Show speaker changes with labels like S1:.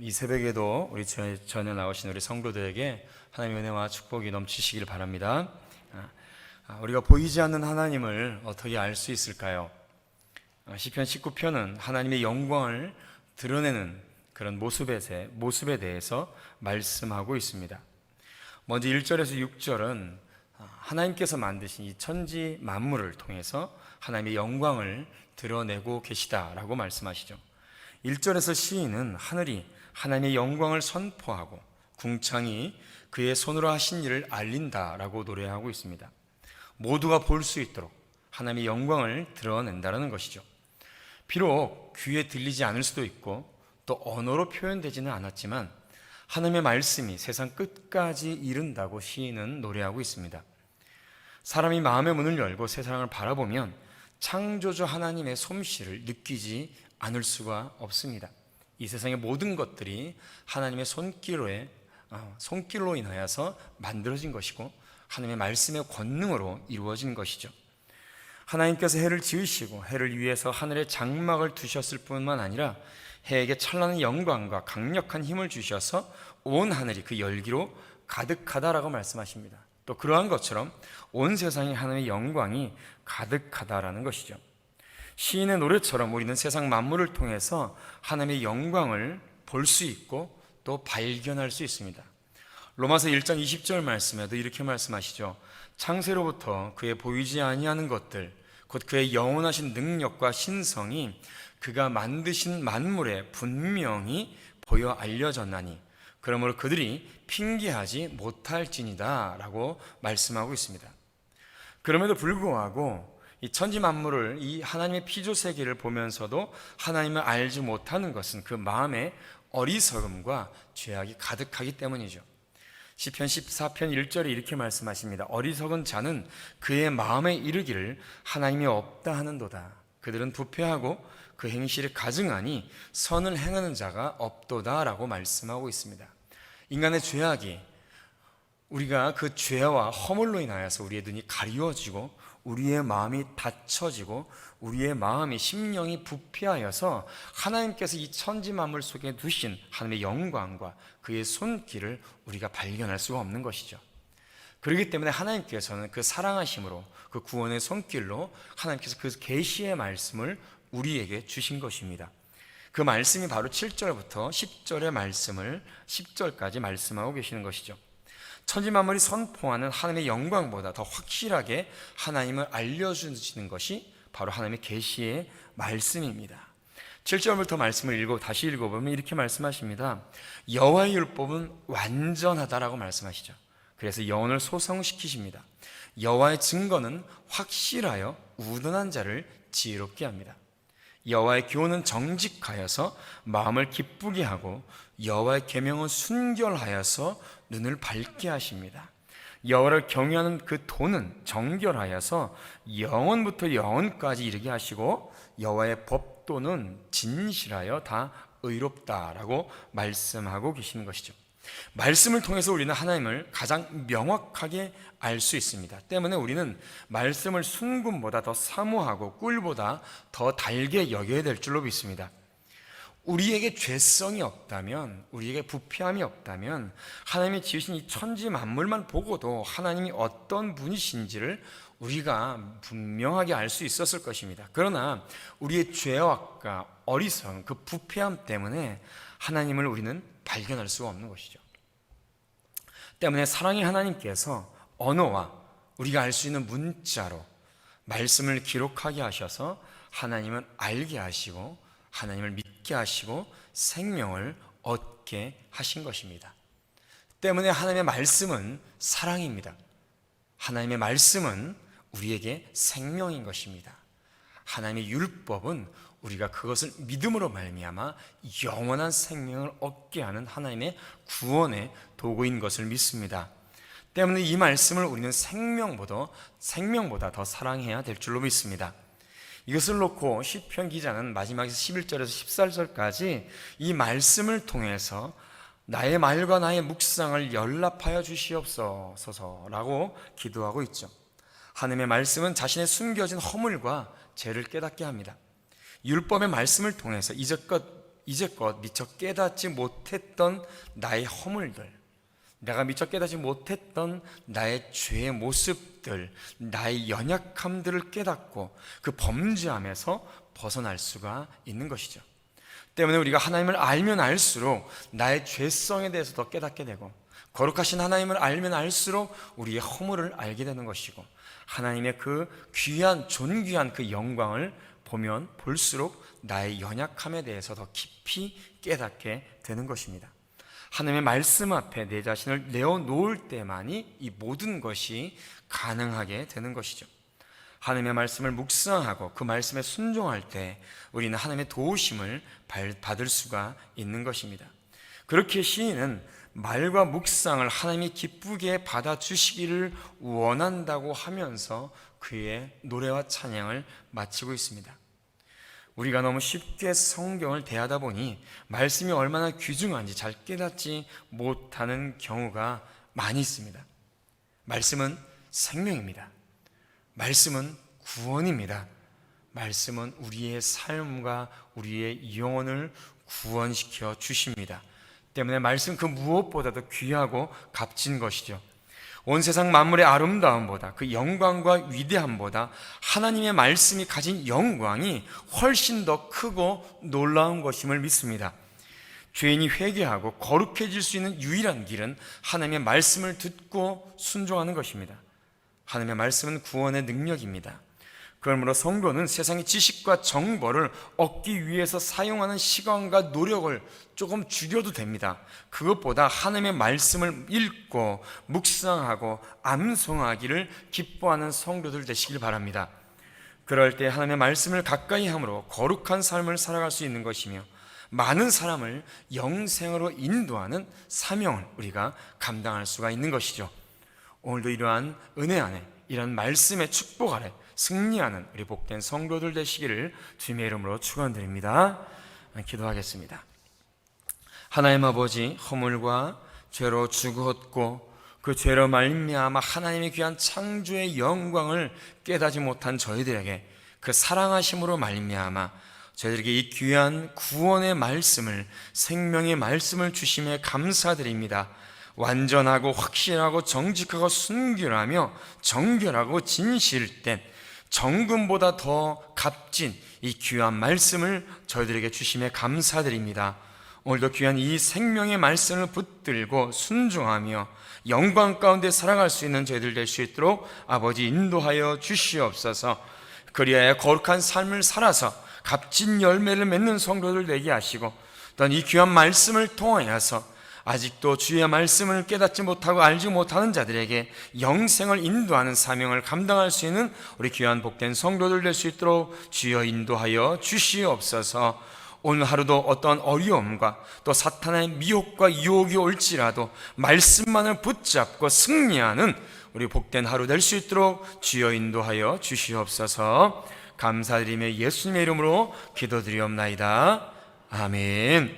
S1: 이 새벽에도 우리 전- 전에 나오신 우리 성도들에게 하나님의 은혜와 축복이 넘치시길 바랍니다. 아, 아, 우리가 보이지 않는 하나님을 어떻게 알 수 있을까요? 아, 시편 19편은 하나님의 영광을 드러내는 그런 모습에, 대- 모습에 대해서 말씀하고 있습니다. 먼저 1절에서 6절은 하나님께서 만드신 이 천지 만물을 통해서 하나님의 영광을 드러내고 계시다라고 말씀하시죠. 1절에서 시인은 하늘이 하나님의 영광을 선포하고 궁창이 그의 손으로 하신 일을 알린다라고 노래하고 있습니다. 모두가 볼 수 있도록 하나님의 영광을 드러낸다는 것이죠. 비록 귀에 들리지 않을 수도 있고 또 언어로 표현되지는 않았지만 하나님의 말씀이 세상 끝까지 이른다고 시인은 노래하고 있습니다. 사람이 마음의 문을 열고 세상을 바라보면 창조주 하나님의 솜씨를 느끼지 않을 수가 없습니다. 이 세상의 모든 것들이 하나님의 손길로에 어, 손길로 인하여서 만들어진 것이고 하나님의 말씀의 권능으로 이루어진 것이죠. 하나님께서 해를 지으시고 해를 위해서 하늘에 장막을 두셨을 뿐만 아니라 해에게 찬란한 영광과 강력한 힘을 주셔서 온 하늘이 그 열기로 가득하다라고 말씀하십니다. 또 그러한 것처럼 온 세상에 하나님의 영광이 가득하다라는 것이죠. 시인의 노래처럼 우리는 세상 만물을 통해서 하나님의 영광을 볼 수 있고 또 발견할 수 있습니다. 로마서 1장 20절 말씀에도 이렇게 말씀하시죠. 창세로부터 그의 보이지 아니하는 것들 곧 그의 영원하신 능력과 신성이 그가 만드신 만물에 분명히 보여 알려졌나니 그러므로 그들이 핑계하지 못할지니다라고 말씀하고 있습니다. 그럼에도 불구하고 이 천지 만물을 이 하나님의 피조 세계를 보면서도 하나님을 알지 못하는 것은 그 마음의 어리석음과 죄악이 가득하기 때문이죠. 시편 14편 1절에 이렇게 말씀하십니다. 어리석은 자는 그의 마음에 이르기를 하나님이 없다 하는도다. 그들은 부패하고 그 행실이 가증하니 선을 행하는 자가 없도다라고 말씀하고 있습니다. 인간의 죄악이 우리가 그 죄와 허물로 인하여서 우리의 눈이 가리워지고 우리의 마음이 닫혀지고 우리의 마음이 심령이 부패하여서 하나님께서 이 천지 만물 속에 두신 하나님의 영광과 그의 손길을 우리가 발견할 수가 없는 것이죠. 그렇기 때문에 하나님께서는 그 사랑하심으로 그 구원의 손길로 하나님께서 그 계시의 말씀을 우리에게 주신 것입니다. 그 말씀이 바로 7절부터 10절의 말씀을 10절까지 말씀하고 계시는 것이죠. 천지 만물이 선포하는 하나님의 영광보다 더 확실하게 하나님을 알려주시는 것이 바로 하나님의 계시의 말씀입니다. 7절부터 말씀을 읽고 다시 읽어보면 이렇게 말씀하십니다. 여호와의 율법은 완전하다라고 말씀하시죠. 그래서 영혼을 소성시키십니다. 여호와의 증거는 확실하여 우둔한 자를 지혜롭게 합니다. 여호와의 교훈은 정직하여서 마음을 기쁘게 하고 여호와의 계명은 순결하여서 눈을 밝게 하십니다. 여호와를 경외하는 그 도는 정결하여서 영원부터 영원까지 이르게 하시고 여호와의 법도는 진실하여 다 의롭다라고 말씀하고 계시는 것이죠. 말씀을 통해서 우리는 하나님을 가장 명확하게 알 수 있습니다. 때문에 우리는 말씀을 순금보다 더 사모하고 꿀보다 더 달게 여겨야 될 줄로 믿습니다. 우리에게 죄성이 없다면, 우리에게 부패함이 없다면, 하나님이 지으신 이 천지 만물만 보고도 하나님이 어떤 분이신지를 우리가 분명하게 알 수 있었을 것입니다. 그러나 우리의 죄악과 어리석음, 그 부패함 때문에 하나님을 우리는 발견할 수가 없는 것이죠. 때문에 사랑의 하나님께서 언어와 우리가 알 수 있는 문자로 말씀을 기록하게 하셔서 하나님을 알게 하시고 하나님을 믿게 하시고 생명을 얻게 하신 것입니다. 때문에 하나님의 말씀은 사랑입니다. 하나님의 말씀은 우리에게 생명인 것입니다. 하나님의 율법은 우리가 그것을 믿음으로 말미암아 영원한 생명을 얻게 하는 하나님의 구원의 도구인 것을 믿습니다. 때문에 이 말씀을 우리는 생명보다 생명보다 더 사랑해야 될 줄로 믿습니다. 이것을 놓고 시편 기자는 마지막에서 11절에서 14절까지 이 말씀을 통해서 나의 말과 나의 묵상을 연락하여 주시옵소서라고 기도하고 있죠. 하나님의 말씀은 자신의 숨겨진 허물과 죄를 깨닫게 합니다. 율법의 말씀을 통해서 이제껏 이제껏 미처 깨닫지 못했던 나의 허물들, 내가 미처 깨닫지 못했던 나의 죄의 모습들, 나의 연약함들을 깨닫고 그 범죄함에서 벗어날 수가 있는 것이죠. 때문에 우리가 하나님을 알면 알수록 나의 죄성에 대해서 더 깨닫게 되고 거룩하신 하나님을 알면 알수록 우리의 허물을 알게 되는 것이고 하나님의 그 귀한 존귀한 그 영광을 보면 볼수록 나의 연약함에 대해서 더 깊이 깨닫게 되는 것입니다. 하나님의 말씀 앞에 내 자신을 내어놓을 때만이 이 모든 것이 가능하게 되는 것이죠. 하나님의 말씀을 묵상하고 그 말씀에 순종할 때 우리는 하나님의 도우심을 받을 수가 있는 것입니다. 그렇게 시인은 말과 묵상을 하나님이 기쁘게 받아주시기를 원한다고 하면서 그의 노래와 찬양을 마치고 있습니다. 우리가 너무 쉽게 성경을 대하다 보니 말씀이 얼마나 귀중한지 잘 깨닫지 못하는 경우가 많이 있습니다. 말씀은 생명입니다. 말씀은 구원입니다. 말씀은 우리의 삶과 우리의 영혼을 구원시켜 주십니다. 때문에 말씀 그 무엇보다도 귀하고 값진 것이죠. 온 세상 만물의 아름다움보다 그 영광과 위대함보다 하나님의 말씀이 가진 영광이 훨씬 더 크고 놀라운 것임을 믿습니다. 죄인이 회개하고 거룩해질 수 있는 유일한 길은 하나님의 말씀을 듣고 순종하는 것입니다. 하나님의 말씀은 구원의 능력입니다. 그러므로 성도는 세상의 지식과 정보를 얻기 위해서 사용하는 시간과 노력을 조금 줄여도 됩니다. 그것보다 하나님의 말씀을 읽고 묵상하고 암송하기를 기뻐하는 성도들 되시길 바랍니다. 그럴 때 하나님의 말씀을 가까이 함으로 거룩한 삶을 살아갈 수 있는 것이며 많은 사람을 영생으로 인도하는 사명을 우리가 감당할 수가 있는 것이죠. 오늘도 이러한 은혜 안에 이런 말씀의 축복 아래 승리하는 우리 복된 성도들 되시기를 주님의 이름으로 축원드립니다. 기도하겠습니다. 하나님 아버지 허물과 죄로 죽었고 그 죄로 말미암아 하나님의 귀한 창조의 영광을 깨닫지 못한 저희들에게 그 사랑하심으로 말미암아 저희들에게 이 귀한 구원의 말씀을 생명의 말씀을 주심에 감사드립니다. 완전하고 확실하고 정직하고 순결하며 정결하고 진실된 정금보다 더 값진 이 귀한 말씀을 저희들에게 주심에 감사드립니다. 오늘도 귀한 이 생명의 말씀을 붙들고 순종하며 영광 가운데 살아갈 수 있는 저희들 될 수 있도록 아버지 인도하여 주시옵소서. 그리하여 거룩한 삶을 살아서 값진 열매를 맺는 성도들 되게 하시고 또한 이 귀한 말씀을 통하여서 아직도 주의 말씀을 깨닫지 못하고 알지 못하는 자들에게 영생을 인도하는 사명을 감당할 수 있는 우리 귀한 복된 성도들 될 수 있도록 주여 인도하여 주시옵소서. 오늘 하루도 어떤 어려움과 또 사탄의 미혹과 유혹이 올지라도 말씀만을 붙잡고 승리하는 우리 복된 하루 될 수 있도록 주여 인도하여 주시옵소서. 감사드리며 예수님의 이름으로 기도드리옵나이다. 아멘.